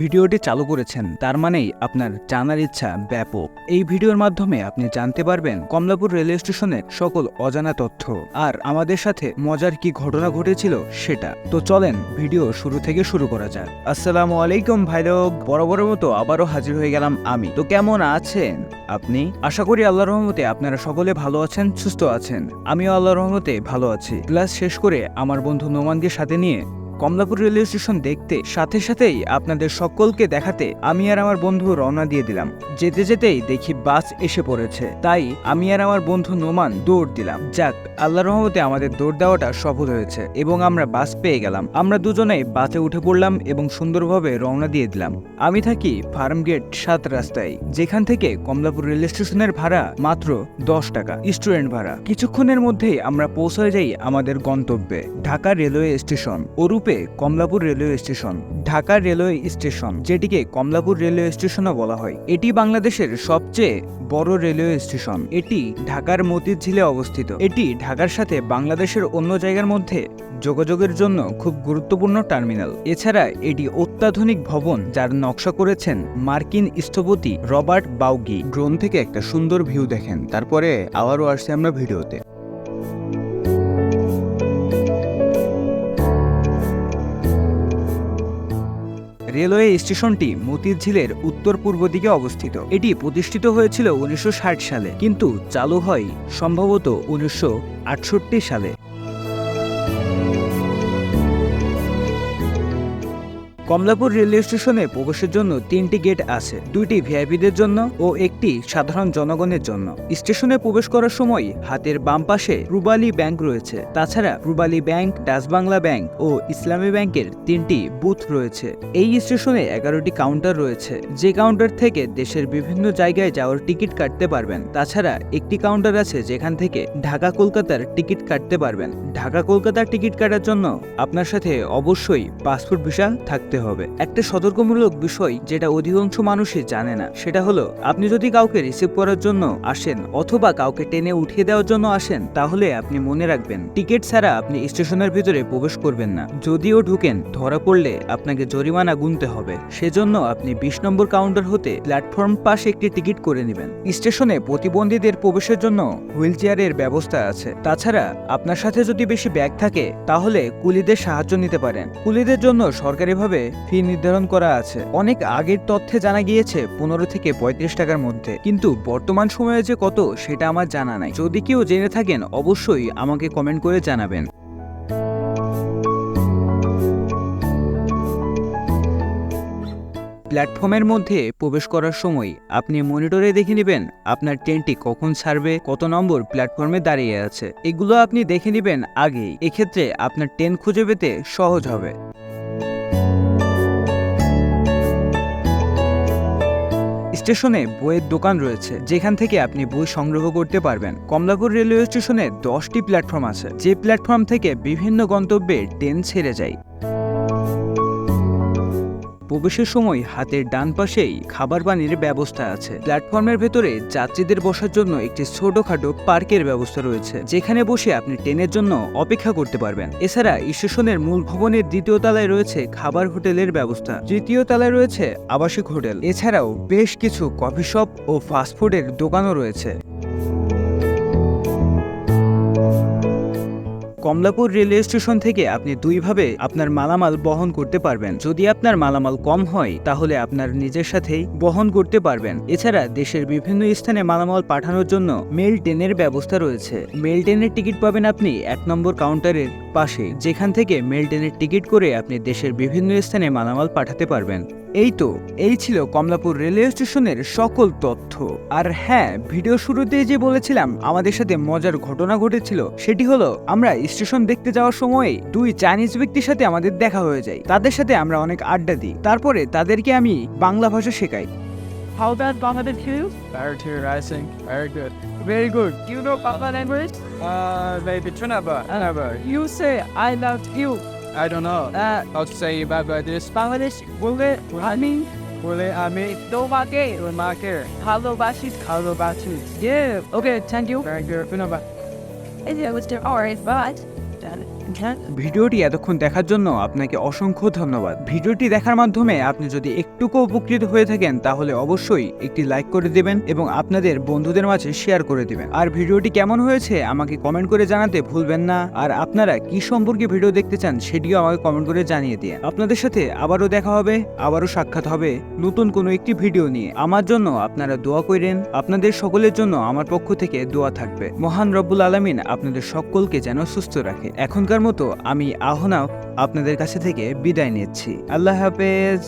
ভিডিওটি চালু করেছেন, তার মানেই আপনার জানার ইচ্ছা ব্যাপক। এই ভিডিওর মাধ্যমে আপনি জানতে পারবেন কমলাপুর রেলওয়ে স্টেশনের সকল অজানা তথ্য আর আমাদের সাথে মজার কি ঘটনা ঘটেছিল সেটা। তো চলেন, ভিডিও শুরু থেকে শুরু করা যাক। আসসালামু আলাইকুম ভাই লোক বরাবরের মতো আবারও হাজির হয়ে গেলাম আমি। তো কেমন আছেন আপনি? আশা করি আল্লাহর রহমতে আপনারা সকলে ভালো আছেন, সুস্থ আছেন। আমিও আল্লাহর রহমতে ভালো আছি। ক্লাস শেষ করে আমার বন্ধু নোমানকে সাথে নিয়ে কমলাপুর রেলওয়ে স্টেশন দেখতে, সাথে সাথেই আপনাদের সকলকে দেখাতে আমি আর আমার বন্ধু রওনা দিয়ে দিলাম। যেতে যেতেই দেখি বাস এসে পড়েছে। তাই আমি আর আমার বন্ধু নোমান দৌড় দিলাম। যাক আল্লাহ রহমতে আমাদের দৌড় দেওয়াটা সফল হয়েছে এবং আমরা বাস পেয়ে গেলাম। আমরা দুজনেই বাসে উঠে পড়লাম এবং সুন্দরভাবে রওনা দিয়ে দিলাম। আমি থাকি ফার্ম গেট সাত রাস্তায়, যেখান থেকে কমলাপুর রেল স্টেশনের ভাড়া মাত্র দশ টাকা, স্টুডেন্ট ভাড়া। কিছুক্ষণের মধ্যেই আমরা পৌঁছে যাই আমাদের গন্তব্যে, Dhaka railway station. ওরূপে Kamalapur railway station, Dhaka railway station, যেটিকে কমলাপুর রেলওয়ে স্টেশনও বলা হয়। এটি বাংলাদেশের সবচেয়ে বড় রেলওয়ে স্টেশন। এটি ঢাকার মতিঝিলে অবস্থিত। এটি ঢাকার সাথে বাংলাদেশের অন্য জায়গার মধ্যে যোগাযোগের জন্য খুব গুরুত্বপূর্ণ টার্মিনাল। এছাড়া এটি অত্যাধুনিক ভবন যার নকশা করেছেন মার্কিন স্থপতি রবার্ট বাউগি। ড্রোন থেকে একটা সুন্দর ভিউ দেখেন। তারপরে আবারও আসছে আমরা ভিডিওতে। রেলওয়ে স্টেশনটি মতিঝিলের উত্তর পূর্ব দিকে অবস্থিত। এটি প্রতিষ্ঠিত হয়েছিল উনিশশো ষাট সালে, কিন্তু চালু হয় সম্ভবত উনিশশো আটষট্টি সালে। কমলাপুর রেলওয়ে স্টেশনে প্রবেশের জন্য তিনটি গেট আছে, দুইটি ভিআইপিদের জন্য ও একটি সাধারণ জনগণের জন্য। স্টেশনে প্রবেশ করার সময় হাতের বাম পাশে রুবালি ব্যাংক রয়েছে, তাছাড়া Rupali bank, Dutch Bangla bank ও ইসলামী ব্যাংকের তিনটি বুথ রয়েছে। এই স্টেশনে এগারোটি কাউন্টার রয়েছে, যে কাউন্টার থেকে দেশের বিভিন্ন জায়গায় যাওয়ার টিকিট কাটতে পারবেন। তাছাড়া একটি কাউন্টার আছে যেখান থেকে ঢাকা কলকাতার টিকিট কাটতে পারবেন। ঢাকা কলকাতার টিকিট কাটার জন্য আপনার সাথে অবশ্যই পাসপোর্ট ভিসা থাকতে হবে। একটা সতর্কমূলক বিষয় যেটা অধিকাংশ মানুষই জানে না, সেটা হলো, আপনি যদি কাউকে রিসিভ করার জন্য আসেন অথবা কাউকে টেনে উঠিয়ে দেওয়ার জন্য আসেন, তাহলে আপনি মনে রাখবেন, টিকিট ছাড়া আপনি স্টেশনের ভিতরে প্রবেশ করবেন না। যদিও ঢুকেন, ধরা পড়লে আপনাকে জরিমানা গুনতে হবে। সেজন্য আপনি বিশ নম্বর কাউন্টার হতে প্ল্যাটফর্ম পাশে একটি টিকিট করে নেবেন। স্টেশনে প্রতিবন্ধীদের প্রবেশের জন্য হুইল চেয়ারের ব্যবস্থা আছে। তাছাড়া আপনার সাথে যদি বেশি ব্যাগ থাকে, তাহলে কুলিদের সাহায্য নিতে পারেন। কুলিদের জন্য সরকারিভাবে ফি নির্ধারণ করা আছে। অনেক আগের তথ্যে জানা গিয়েছে পনেরো থেকে পঁয়ত্রিশ টাকার মধ্যে। কিন্তু বর্তমান সময়ে যে কত, সেটা আমার জানা নাই। যদি কেউ জেনে থাকেন, অবশ্যই আমাকে কমেন্ট করে জানাবেন। প্ল্যাটফর্মের মধ্যে প্রবেশ করার সময় আপনি মনিটরে দেখে নেবেন, আপনার ট্রেনটি কখন ছাড়বে, কত নম্বর প্ল্যাটফর্মে দাঁড়িয়ে আছে। এগুলো আপনি দেখে নেবেন আগেই। এক্ষেত্রে আপনার ট্রেন খুঁজে পেতে সহজ হবে। স্টেশনে বইয়ের দোকান রয়েছে, যেখান থেকে আপনি বই সংগ্রহ করতে পারবেন। কমলাপুর রেলওয়ে স্টেশনে দশটি প্ল্যাটফর্ম আছে, যে প্ল্যাটফর্ম থেকে বিভিন্ন গন্তব্যে ট্রেন ছেড়ে যায়। প্রবেশের সময় হাতের ডান পাশেই খাবার পানির ব্যবস্থা আছে। প্ল্যাটফর্মের ভেতরে যাত্রীদের বসার জন্য একটি ছোটখাটো পার্কের ব্যবস্থা রয়েছে, যেখানে বসে আপনি ট্রেনের জন্য অপেক্ষা করতে পারবেন। এছাড়া স্টেশনের মূল ভবনের দ্বিতীয় তলায় রয়েছে খাবার হোটেলের ব্যবস্থা। তৃতীয় তলায় রয়েছে আবাসিক হোটেল। এছাড়াও বেশ কিছু কফি শপ ও ফাস্টফুডের দোকানও রয়েছে। কমলাপুর রেলওয়ে স্টেশন থেকে আপনি দুইভাবে আপনার মালামাল বহন করতে পারবেন। যদি আপনার মালামাল কম হয়, তাহলে আপনার নিজের সাথেই বহন করতে পারবেন। এছাড়া দেশের বিভিন্ন স্থানে মালামাল পাঠানোর জন্য মেল ট্রেনের ব্যবস্থা রয়েছে। মেল ট্রেনের টিকিট পাবেন আপনি এক নম্বর কাউন্টারের পাশে, যেখান থেকে মেল ট্রেনের টিকিট করে আপনি দেশের বিভিন্ন স্থানে মালামাল পাঠাতে পারবেন। এই তো, এই ছিল কমলাপুর রেলওয়ে স্টেশনের সকল তথ্য। আর হ্যাঁ ভিডিও শুরুতেই যে বলেছিলাম, আমাদের সাথে মজার ঘটনা ঘটেছিল, সেটি হলো, আমরা স্টেশন দেখতে যাওয়ার সময় দুই চাইনিজ ব্যক্তির সাথে আমাদের দেখা হয়ে যায় তাদের সাথে আমরা অনেক আড্ডা দিই তারপরে তাদেরকে আমি বাংলা ভাষা শেখাই How about Bangladesh you? Very too rising. Very good. Very good. You know Bangla language? Uh, maybe Trinaba. Anaba. You say I love you. I don't know. Uh, How to say bye bye this? Bangladesh বললে আমি Wule Ami. তোমাকে Ulmake. ভালোবাসি ভালোবাসি Yeah. Okay. Thank you. Very good. Trinaba. It was the alright, but হ্যাঁ? ভিডিওটি এতক্ষণ দেখার জন্য আপনাকে অসংখ্য ধন্যবাদ। ভিডিওটি দেখার মাধ্যমে আপনি যদি একটুকু উপকৃত হয়ে থাকেন, তাহলে অবশ্যই একটি লাইক করে দেবেন এবং আপনাদের বন্ধুদের মাঝে শেয়ার করে দিবেন। আর ভিডিওটি কেমন হয়েছে আমাকে কমেন্ট করে জানাতে ভুলবেন না। আর আপনারা কি সম্পর্কে ভিডিও দেখতে চান, সেটিও আমাকে কমেন্ট করে জানিয়ে দিন। আপনাদের সাথে আবারও দেখা হবে, আবারও সাক্ষাৎ হবে নতুন কোনো একটি ভিডিও নিয়ে। আমার জন্য আপনারা দোয়া করেন। আপনাদের সকলের জন্য আমার পক্ষ থেকে দোয়া থাকবে। মহান রব্বুল আলমিন আপনাদের সকলকে যেন সুস্থ রাখে। এখনকার মতো আমি আহনাও আপনাদের কাছে থেকে বিদায় নিচ্ছি। আল্লাহ হাফেজ।